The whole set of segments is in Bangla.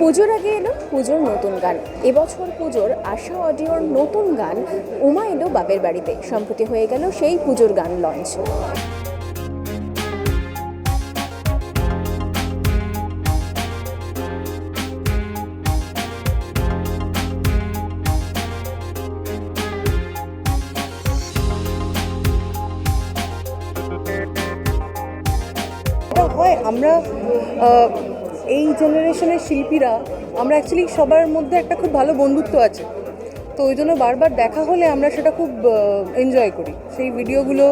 পুজোর আগে এলো পুজোর নতুন গান। এবছর পুজোর আশা অডিওর নতুন গান উমা এলো বাপের বাড়িতে। সম্প্রতি হয়ে গেল সেই পুজোর গান লঞ্চ। হয়, আমরা এই জেনারেশনের শিল্পীরা, আমরা অ্যাকচুয়ালি সবার মধ্যে একটা খুব ভালো বন্ধুত্ব আছে। তো ওই জন্য বারবার দেখা হলে আমরা সেটা খুব এনজয় করি। সেই ভিডিওগুলো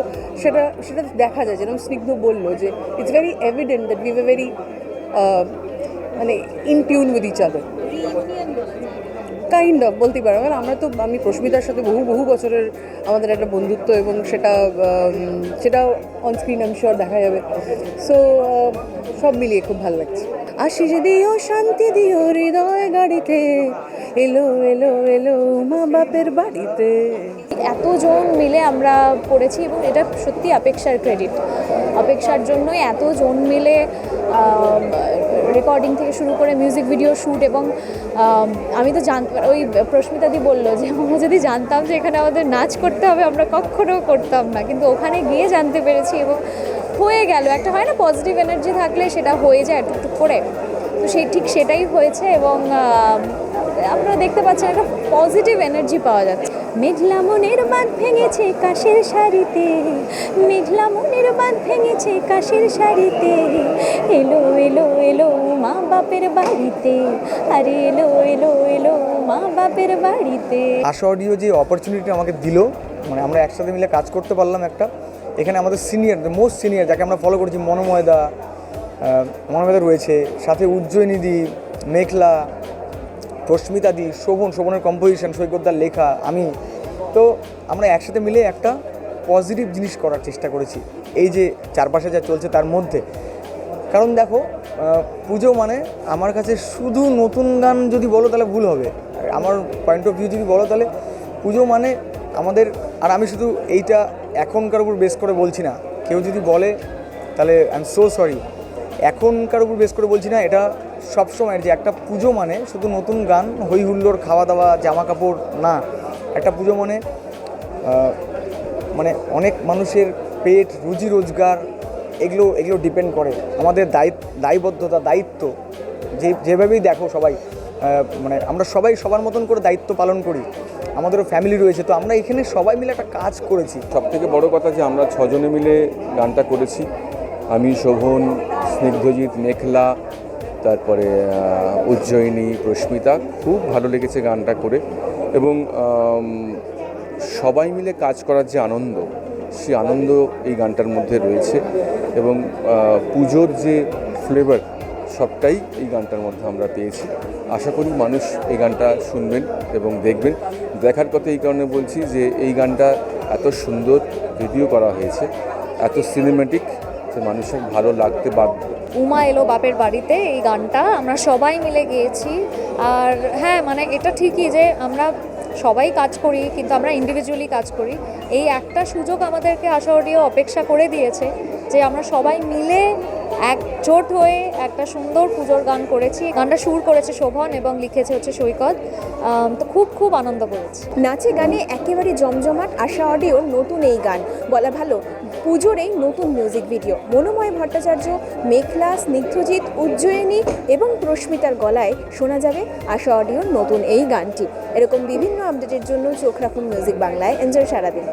সেটা সেটা দেখা যায়। যেরকম স্নিগ্ধ বলল যে it's very evident that we were very মানে in tune with each other kind of বলতে পারো। কারণ আমরা তো, আমি প্রস্মিতার সাথে বহু বহু বছরের আমাদের একটা বন্ধুত্ব এবং সেটা সেটাও অনস্ক্রিন আমি শিওর দেখা যাবে। সো সব মিলিয়ে খুব ভালো লাগছে। আশিস দিও, শান্তি দিও হৃদয় গাড়িতে। এলো এলো এলো মা বাপের বাড়িতে। এতজন মিলে আমরা করেছি এবং এটা সত্যি অপেক্ষার ক্রেডিট অপেক্ষার জন্যই এতজন মিলে রেকর্ডিং থেকে শুরু করে মিউজিক ভিডিও শ্যুট এবং আমি তো জান, ওই প্রস্মিতাদি বলল যে আমরা যদি জানতাম যে এখানে আমাদের নাচ করতে হবে, আমরা কখনো করতাম না। কিন্তু ওখানে গিয়ে জানতে পেরেছি এবং হয়ে গেল। একটা হয় না পজিটিভ এনার্জি থাকলে সেটা হয়ে যায় টুকটুক করে। তো সেই ঠিক সেটাই হয়েছে এবং আপনারা দেখতে পাচ্ছেন একটা পজিটিভ এনার্জি পাওয়া যাচ্ছে। মেঘলা মনের বাঁধ ভেঙেছে কাশের শাড়িতে। মেঘলা মনের বাঁধ ভেঙেছে কাশের শাড়িতে। এলো এলো এলো মা বাপের বাড়িতে। আরে এলো এলো এলো মা বাপের বাড়িতে। আশা অডিও যে অপরচুনিটি আমাকে দিল মানে আমরা একসাথে মিলে কাজ করতে পারলাম একটা। এখানে আমাদের সিনিয়র মোস্ট সিনিয়র যাকে আমরা ফলো করেছি মনোময়দা মনোময়দা রয়েছে, সাথে উজ্জয়িনীদি মেঘলা প্রস্মিতাদি শোভন, শোভনের কম্পোজিশন সৈকতদার লেখা, আমি। তো আমরা একসাথে মিলে একটা পজিটিভ জিনিস করার চেষ্টা করেছি, এই যে চারপাশে যা চলছে তার মধ্যে। কারণ দেখো পুজো মানে আমার কাছে শুধু নতুন গান যদি বলো তাহলে ভুল হবে। আমার পয়েন্ট অফ ভিউ যদি বলো তাহলে পুজো মানে আমাদের, আর আমি শুধু এইটা এখনকার উপর বেস করে বলছি না। কেউ যদি বলে, তাহলে আই এম সো সরি এখনকার উপর বেস করে বলছি না, এটা সবসময় যে একটা পুজো মানে শুধু নতুন গান হই হুল্লোড় খাওয়া দাওয়া জামা কাপড় না। একটা পুজো মানে মানে অনেক মানুষের পেট, রুজি রোজগার, এগুলো এগুলো ডিপেন্ড করে। আমাদের দায়িত্ব, দায়বদ্ধতা, দায়িত্ব, যে, যেভাবেই দেখো সবাই। মানে আমরা সবাই সবার মতন করে দায়িত্ব পালন করি। আমাদেরও ফ্যামিলি রয়েছে, তো আমরা এখানে সবাই মিলে একটা কাজ করেছি। সব থেকে বড় কথা যে আমরা ছজনে মিলে গানটা করেছি। আমি, শোভন, স্নিগ্ধজিৎ, মেঘলা, তারপরে উজ্জয়িনী, প্রস্মিতা, খুব ভালো লেগেছে গানটা করে। এবং সবাই মিলে কাজ করার যে আনন্দ সেই আনন্দ এই গানটার মধ্যে রয়েছে। এবং পুজোর যে ফ্লেভার সবটাই এই গানটার মধ্যে আমরা পেয়েছি। আশা করি মানুষ এই গানটা শুনবেন এবং দেখবেন। দেখার কথা এই কারণে বলছি যে এই গানটা এত সুন্দর ভিডিও করা হয়েছে, এত সিনেমেটিক যে মানুষের ভালো লাগতে বাধ্য। উমা এলো বাপের বাড়িতে, এই গানটা আমরা সবাই মিলে গেয়েছি। আর হ্যাঁ মানে এটা ঠিকই যে আমরা সবাই কাজ করি, কিন্তু আমরা ইন্ডিভিজুয়ালি কাজ করি। এই একটা সুযোগ আমাদেরকে আশা অডিও অপেক্ষা করে দিয়েছে যে আমরা সবাই মিলে একজোট হয়ে একটা সুন্দর পুজোর গান করেছি। গানটা সুর করেছে শোভন এবং লিখেছে হচ্ছে সৈকত। তো খুব খুব আনন্দ করেছি। নাচে গানে একেবারে জমজমাট আশা অডিওর নতুন এই গান। বলা ভালো, পুজোর এই নতুন মিউজিক ভিডিও মনোময় ভট্টাচার্য মেঘলা স্নিগ্ধজিৎ, উজ্জয়িনী এবং প্রস্মিতার গলায় শোনা যাবে আশা অডিওর নতুন এই গানটি। এরকম বিভিন্ন আপডেটের জন্য চোখ রাখুন মিউজিক বাংলায়। এনজয় সারাদিন।